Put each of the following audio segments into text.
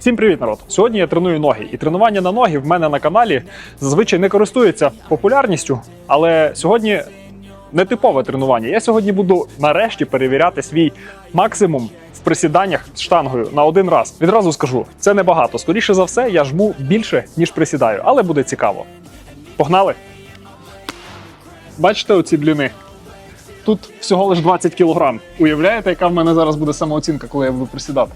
Всім привіт, народ! Сьогодні я треную ноги, і тренування на ноги в мене на каналі зазвичай не користується популярністю, але сьогодні не типове тренування. Я сьогодні буду нарешті перевіряти свій максимум в присіданнях з штангою на один раз. Відразу скажу, це небагато. Скоріше за все, я жму більше, ніж присідаю, але буде цікаво. Погнали! Бачите оці бліни? Тут всього лише 20 кілограм. Уявляєте, яка в мене зараз буде самооцінка, коли я буду присідати?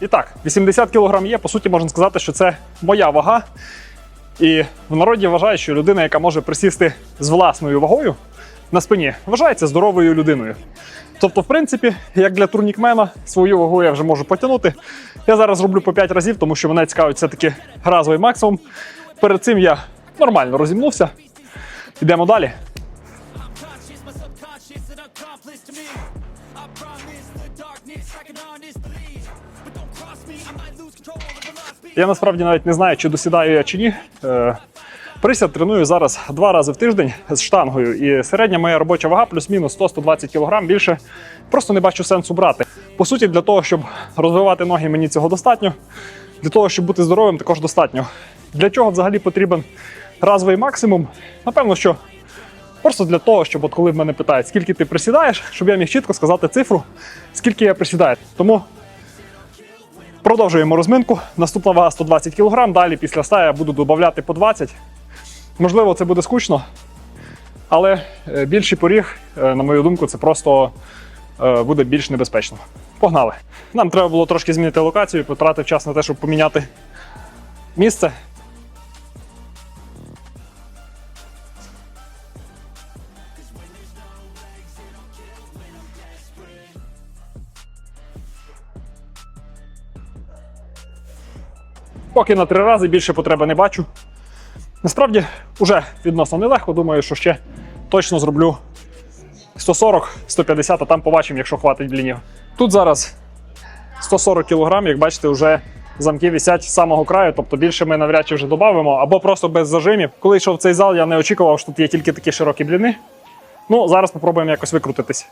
І так, 80 кг є. По суті, можна сказати, що це моя вага. І в народі вважають, що людина, яка може присісти з власною вагою на спині, вважається здоровою людиною. Тобто, в принципі, як для турнікмена, свою вагу я вже можу потягнути. Я зараз зроблю по 5 разів, тому що мене цікавить все-таки разовий максимум. Перед цим я нормально розімнувся. Йдемо далі. Я насправді навіть не знаю, чи досідаю я чи ні. Е, Присяд треную зараз два рази в тиждень з штангою. І середня моя робоча вага плюс-мінус 100-120 кг. Більше просто не бачу сенсу брати. По суті, для того, щоб розвивати ноги, мені цього достатньо. Для того, щоб бути здоровим, також достатньо. Для чого взагалі потрібен разовий максимум? Напевно, що просто для того, щоб от коли мене питають, скільки ти присідаєш, щоб я міг чітко сказати цифру, скільки я присідаю. Тому Продовжуємо розминку. Наступна вага 120 кг. Далі після 100 я буду додати по 20. Можливо, це буде скучно, але е, більший поріг, е, на мою думку, це просто е, буде більш небезпечно. Погнали. Нам треба було трошки змінити локацію, потратив час на те, щоб поміняти місце. Поки на три рази більше потреби не бачу. Насправді, вже відносно нелегко. Думаю, що ще точно зроблю 140-150, а там побачимо, якщо хватить блінів. Тут зараз 140 кг, як бачите, вже замки висять з самого краю, тобто більше ми навряд чи вже додамо, або просто без зажимів. Коли йшов в цей зал, я не очікував, що тут є тільки такі широкі бліни. Ну, зараз спробуємо якось викрутитись.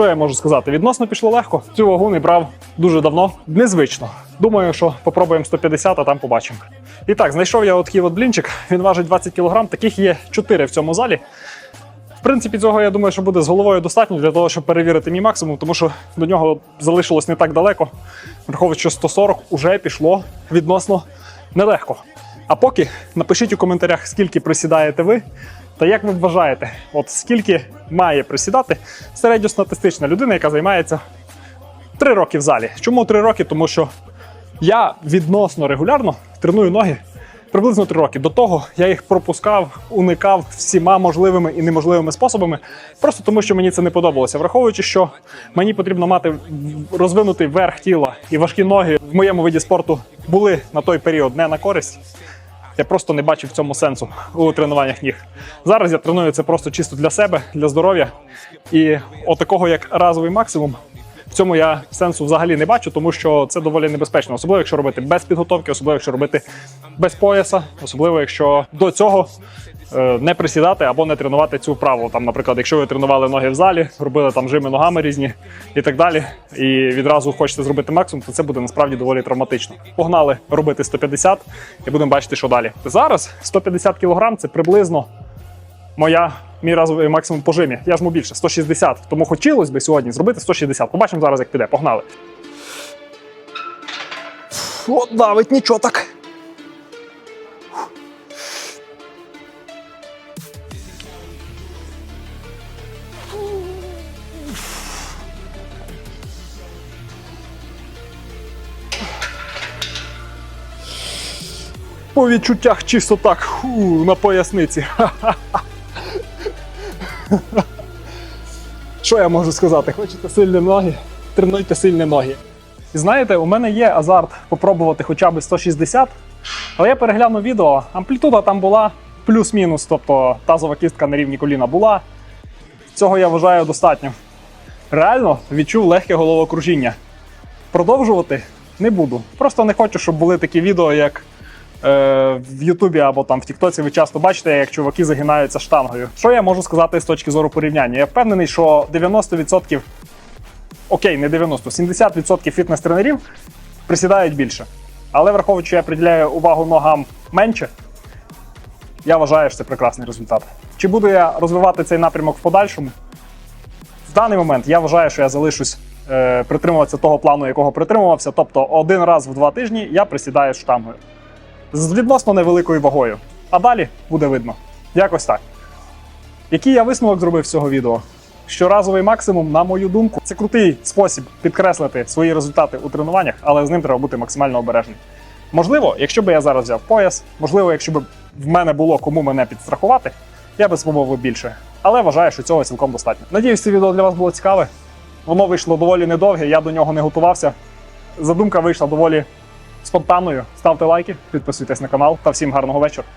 Що я можу сказати? Відносно пішло легко. Цю вагу не брав дуже давно. Незвично. Думаю, що попробуємо 150, а там побачимо. І так, знайшов я такий от блінчик. Він важить 20 кг. Таких є 4 в цьому залі. В принципі, цього я думаю, що буде з головою достатньо для того, щоб перевірити мій максимум, тому що до нього залишилось не так далеко. Враховуючи, що 140 вже пішло відносно нелегко. А поки напишіть у коментарях, скільки присідаєте ви, та як ви вважаєте, от скільки має присідати середньостатистична людина, яка займається 3 роки в залі. Чому 3 роки? Тому що я відносно регулярно треную ноги приблизно 3 роки. До того я їх пропускав, уникав всіма можливими і неможливими способами, просто тому що мені це не подобалося. Враховуючи, що мені потрібно мати розвинутий верх тіла і важкі ноги в моєму виді спорту були на той період не на користь. Я просто не бачив в цьому сенсу у тренуваннях ніг. Зараз я треную це просто чисто для себе, для здоров'я. І отакого як разовий максимум. В цьому я сенсу взагалі не бачу, тому що це доволі небезпечно, особливо якщо робити без підготовки, особливо якщо робити без пояса, особливо якщо до цього е, не присідати або не тренувати цю вправу. Там, наприклад, якщо ви тренували ноги в залі, робили там жими ногами різні і так далі, і відразу хочете зробити максимум, то це буде насправді доволі травматично. Погнали робити 150 і будемо бачити, що далі. Зараз 150 кг це приблизно моя мій разовий максимум по жимі. Я жму більше 160, тому хотілося б сьогодні зробити 160. Побачимо зараз, як піде. Погнали. От давить нічого так. По відчуттях чисто так, фу, на поясниці. Що я можу сказати? Хочете сильні ноги? Тренуйте сильні ноги. І знаєте, у мене є азарт попробувати хоча б 160, Але я переглянув відео, амплітуда там була плюс-мінус, тобто тазова кістка на рівні коліна була. Цього я вважаю достатньо. Реально відчув легке головокружіння. Продовжувати не буду. Просто не хочу, щоб були такі відео, як в Ютубі або там в Тіктоці. Ви часто бачите, як чуваки загинаються штангою. Що я можу сказати з точки зору порівняння? Я впевнений, що 90%, окей, не 90, 70% фітнес-тренерів присідають більше. Але враховуючи, я приділяю увагу ногам менше, я вважаю, що це прекрасний результат. Чи буду я розвивати цей напрямок в подальшому? В даний момент я вважаю, що я залишусь е, притримуватися того плану, якого притримувався. Тобто один раз в два тижні я присідаю штангою з відносно невеликою вагою. А далі буде видно. Якось так. Який я висновок зробив з цього відео? Що разовий максимум, на мою думку, це крутий спосіб підкреслити свої результати у тренуваннях, але з ним треба бути максимально обережним. Можливо, якщо б я зараз взяв пояс, можливо, якщо б в мене було кому мене підстрахувати, я би спробував більше. Але вважаю, що цього цілком достатньо. Надіюсь, це відео для вас було цікаве. Воно вийшло доволі недовге, я до нього не готувався. Задумка вийшла доволі спонтанною. Ставте лайки, підписуйтесь на канал та всім гарного вечора.